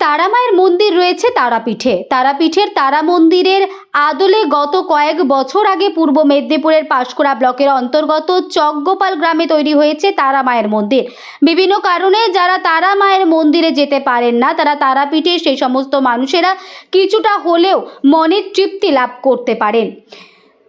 তারামায়ের মন্দির রয়েছে তারাপীঠে। তারাপীঠের তারা মন্দিরের আদলে গত কয়েক বছর আগে পূর্ব মেদিনীপুরের পাঁশকুড়া ব্লকের অন্তর্গত চকগোপাল গ্রামে তৈরি হয়েছে তারা মায়ের মন্দির। বিভিন্ন কারণে যারা তারা মায়ের মন্দিরে যেতে পারেন না, তারা তারাপীঠে সেই সমস্ত মানুষেরা কিছুটা হলেও মনের তৃপ্তি লাভ করতে পারেন।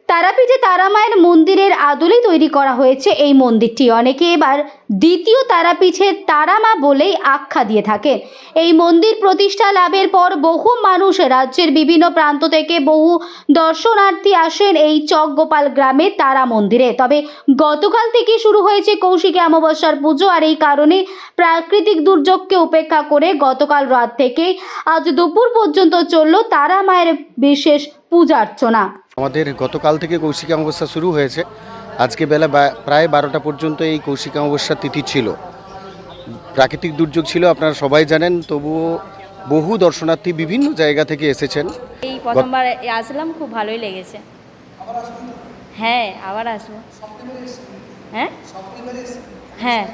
তারাপীঠে তারামায়ের মন্দিরের আদলে তৈরি করা হয়েছে এই মন্দিরটি। অনেকে এবার দ্বিতীয় তারাপীঠের তারামা বলেই আখ্যা দিয়ে থাকেন। এই মন্দির প্রতিষ্ঠা লাভের পর বহু মানুষ রাজ্যের বিভিন্ন প্রান্ত থেকে বহু দর্শনার্থী আসেন এই চকগোপাল গ্রামে তারা মন্দিরে। তবে গতকাল থেকে শুরু হয়েছে কৌশিকী অমাবস্যার পুজো আর এই কারণে প্রাকৃতিক দুর্যোগকে উপেক্ষা করে গতকাল রাত থেকে আজ দুপুর পর্যন্ত চলল তারা মায়ের বিশেষ পূজা অর্চনা আমাদের গতকাল থেকে কৌশিক অমাবস্যা শুরু হয়েছে। আজকে বেলা প্রায় বারোটা পর্যন্ত এই কৌশিক অমাবস্যার তিথি ছিল। প্রাকৃতিক দুর্যোগ ছিল আপনারা সবাই জানেন তবুও বহু দর্শনার্থী বিভিন্ন জায়গা থেকে এসেছেন। এই প্রথমবার আসলাম খুব ভালোই লেগেছে। হ্যাঁ আবার আসব। হ্যাঁ? হ্যাঁ।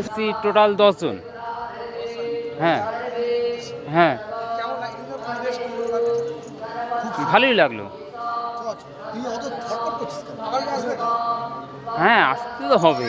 এসছি টোটাল দশজন। হ্যাঁ হ্যাঁ। ভালোই লাগল। হ্যাঁ আসতে তো হবে।